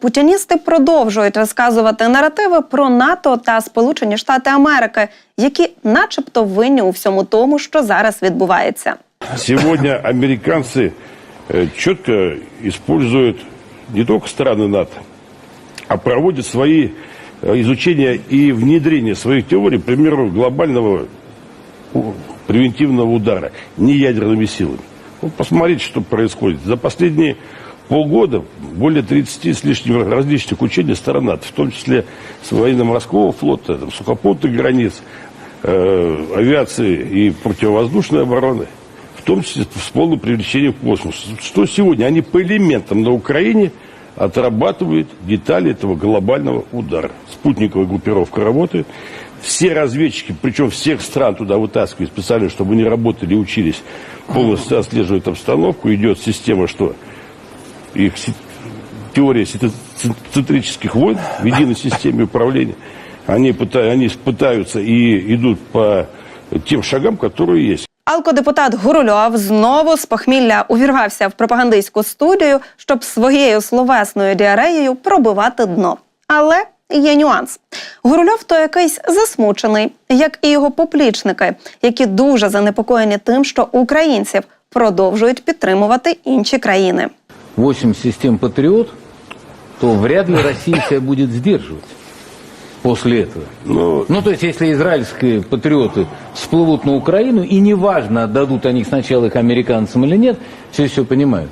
Путіністи продовжують розказувати наративи про НАТО та Сполучені Штати Америки, які, начебто, винні у всьому тому, що зараз відбувається. Сегодня американцы э, четко используют не только страны НАТО, а проводят свои э, изучения и внедрение своих теорий, к примеру, глобального у- превентивного удара неядерными силами. Вот посмотрите, что происходит. За последние полгода более 30 с лишним различных учений сторон в том числе с военно-морского флота, там, сухопутных границ, э, авиации и противовоздушной обороны, в том числе с полным привлечением в космос. Что сегодня? Они по элементам на Украине отрабатывают детали этого глобального удара. Спутниковая группировка работает. Все разведчики, причем всех стран туда вытаскивают специально, чтобы они работали и учились, полностью отслеживают обстановку. Идет система, что их си- теория сите- центрических войн в единой системе управления. Они, пыта- они пытаются и идут по тем шагам, которые есть. Алкодепутат Гурульов знову з похмілля увірвався в пропагандистську студію, щоб своєю словесною діареєю пробивати дно. Але є нюанс. Гурульов то якийсь засмучений, як і його поплічники, які дуже занепокоєні тим, що українців продовжують підтримувати інші країни. 8 систем «Патриот», то вряд ли Россия себя будет сдерживать после этого. Но Ну, то есть, если израильские патриоты всплывут на Украину, и неважно, отдадут они сначала их американцам или нет, все все понимают,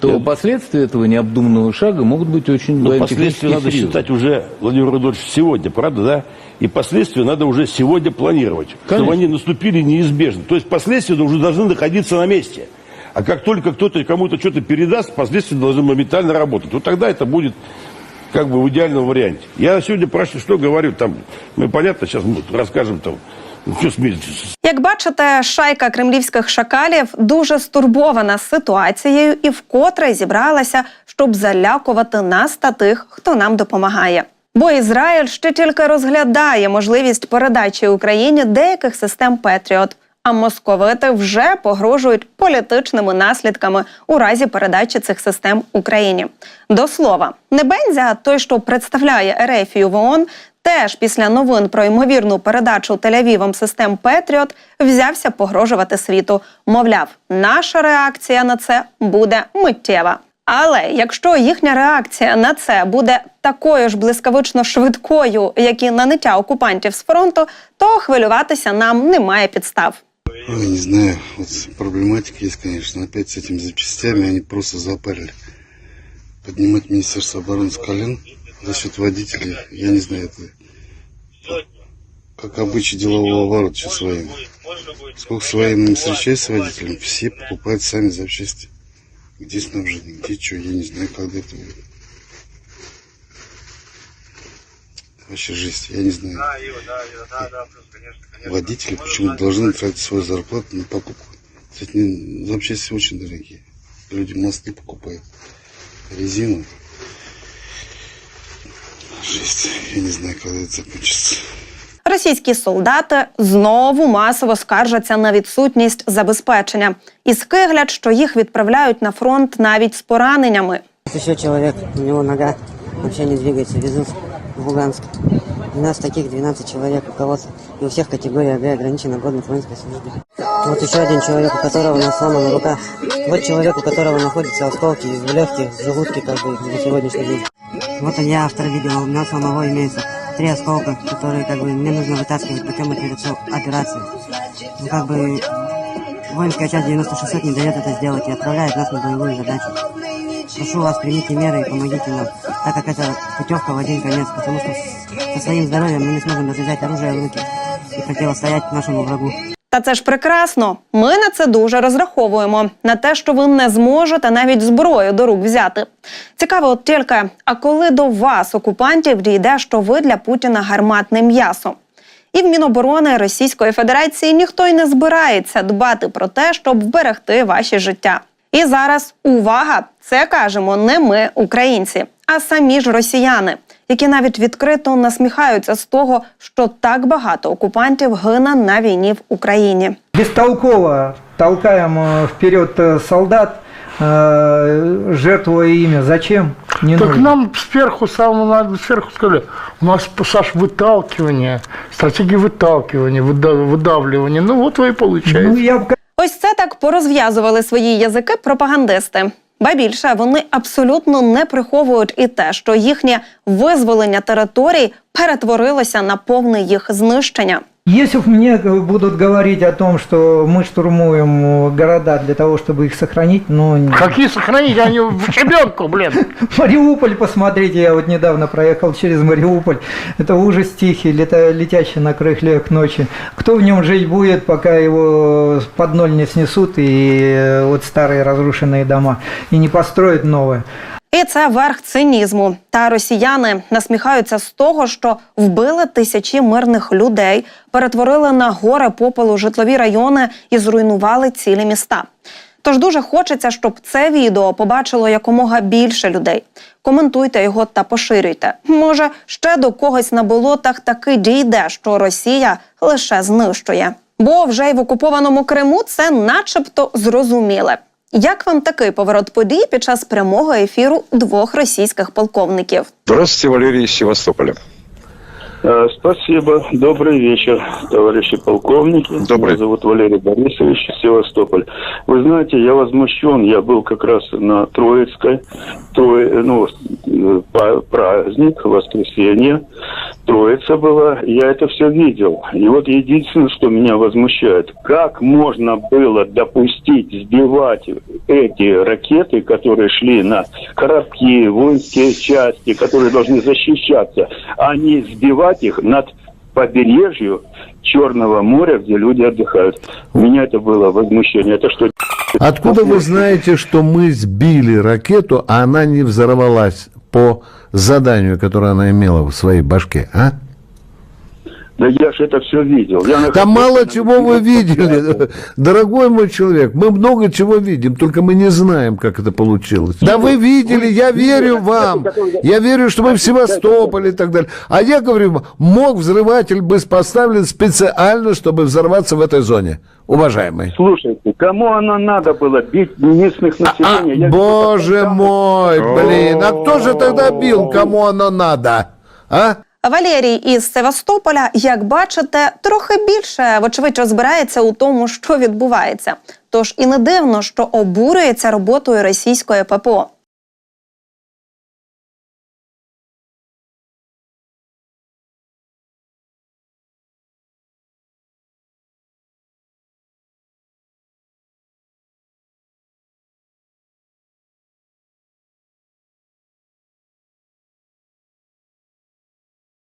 то последствия этого необдуманного шага могут быть очень Но военно-технически последствия надо серьезными. считать уже, Владимир Рудольевич, сегодня, правда, да? И последствия надо уже сегодня планировать, чтобы Конечно. они наступили неизбежно. То есть последствия уже должны находиться на месте. А как только кто-то кому-то что-то передаст, последствия должны моментально работать. Вот тогда это будет как бы в идеальном варианте. Я сегодня прошу, что говорю, там, мы понятно, сейчас мы расскажем там, ну, что смеетесь, Як бачите, шайка кремлівських шакалів дуже стурбована ситуацією і вкотре зібралася, щоб залякувати нас та тих, хто нам допомагає. Бо Ізраїль ще тільки розглядає можливість передачі Україні деяких систем Петріот. А московити вже погрожують політичними наслідками у разі передачі цих систем Україні. До слова, Небензя, той, що представляє Ерефію в ООН, теж після новин про ймовірну передачу Тель-Авівом систем Петріот взявся погрожувати світу. Мовляв, наша реакція на це буде миттєва. Але якщо їхня реакція на це буде такою ж блискавично швидкою, як і наниття окупантів з фронту, то хвилюватися нам немає підстав. Ой, не знаю, вот проблематика есть, конечно. Опять с этими запчастями они просто запарили. Поднимать Министерство обороны с колен за счет водителей, я не знаю, это как обычай делового оборота сейчас военных. Сколько с военными встречаюсь с водителями, все покупают сами запчасти. Где снабжение, где что, я не знаю, когда это будет. Вообще жесть, я не знаю. Да, Ива, да, Ива, да, да, плюс, конечно, конечно. Водители почему-то должны тратить свою зарплату на покупку. Кстати, не- запчасти очень дорогие. Люди мосты покупают. Резину. Жесть. Я не знаю, когда это закончится. Російські солдати знову масово скаржаться на відсутність забезпечення і скиглять, що їх відправляють на фронт навіть з пораненнями. Есть еще человек, у него нога вообще не двигается, везут в Луганск. У нас таких 12 человек, у кого-то и у всех категория Г ограничена годность воинской службы. Вот еще один человек, у которого у нас сломана рука. Вот человек, у которого находятся осколки в легких, в желудке, как бы, на сегодняшний день. Вот он, я автор видео, у меня самого имеется три осколка, которые, как бы, мне нужно вытаскивать путем операци- операции. Ну, как бы, воинская часть 9600 не дает это сделать и отправляет нас на боевую задачу. Прошу вас, примите меры и помогите нам, так как это путевка в один конец, потому что с- со своим здоровьем мы не сможем даже взять оружие в руки и противостоять нашему врагу. Та це ж прекрасно. Ми на це дуже розраховуємо на те, що ви не зможете навіть зброю до рук взяти. Цікаво, от тільки, а коли до вас, окупантів, дійде, що ви для Путіна гарматне м'ясо? І в Міноборони Російської Федерації ніхто й не збирається дбати про те, щоб вберегти ваші життя. І зараз увага! Це кажемо не ми, українці, а самі ж росіяни, які навіть відкрито насміхаються з того, що так багато окупантів гине на війні в Україні. бестолково толкаем э, вперед э, солдат, э, жертвуя ими. Зачем? Не Так нужно. нам сверху, самому надо сверху сказали, у нас пассаж выталкивания, стратегия выталкивания, выда- выдавливания. Ну вот вы и получаете. Ну, я бы Ось це так порозв'язували свої язики пропагандисти. Ба більше вони абсолютно не приховують і те, що їхнє визволення територій перетворилося на повне їх знищення. Если мне э, будут говорить о том, что мы штурмуем э, города для того, чтобы их сохранить, ну, Какие сохранить, они в щебенку, блин. Мариуполь посмотрите, я вот недавно проехал через Мариуполь. Это ужас тихий, лета- летящий на крыльях к ночи. Кто в нем жить будет, пока его под ноль не снесут и э, вот старые разрушенные дома и не построят новые? І це верх цинізму. Та росіяни насміхаються з того, що вбили тисячі мирних людей, перетворили на горе попелу житлові райони і зруйнували цілі міста. Тож дуже хочеться, щоб це відео побачило якомога більше людей. Коментуйте його та поширюйте. Може, ще до когось на болотах таки дійде, що Росія лише знищує. Бо вже й в окупованому Криму це начебто зрозуміле. Як вам такий поворот подій під час прямого ефіру двох російських полковників? Здравствуйте, Валерий из Севастополя. Э, Спасибо. Добрый вечер, товарищи полковники. Добрый. Меня зовут Валерий Борисович, Севастополь. Вы знаете, я возмущен. Я был как раз на Троицкой, Трое, ну, э, па- праздник, воскресенье. Троица была. Я это все видел. И вот единственное, что меня возмущает, как можно было допустить сбивать эти ракеты, которые шли на корабли, воинские части, которые должны защищаться, а не сбивать их над побережью Черного моря, где люди отдыхают. У меня это было возмущение. Это что, Откуда вы знаете, что мы сбили ракету, а она не взорвалась по заданию, которое она имела в своей башке, а? Да я же это все видел. Я Да мало на чего вы видели, дорогой мой человек. Мы много чего видим, только мы не знаем, как это получилось. Да вы видели, я верю вам. Я верю, что вы в Севастополе и так далее. А я говорю, мог взрыватель быть поставлен специально, чтобы взорваться в этой зоне, уважаемый. Слушайте, кому оно надо было бить местных А, населения? Я боже мой, блин, а кто же тогда бил, кому оно надо? А? Валерій із Севастополя, як бачите, трохи більше вочевидь розбирається у тому, що відбувається. Тож і не дивно, що обурюється роботою російської ППО.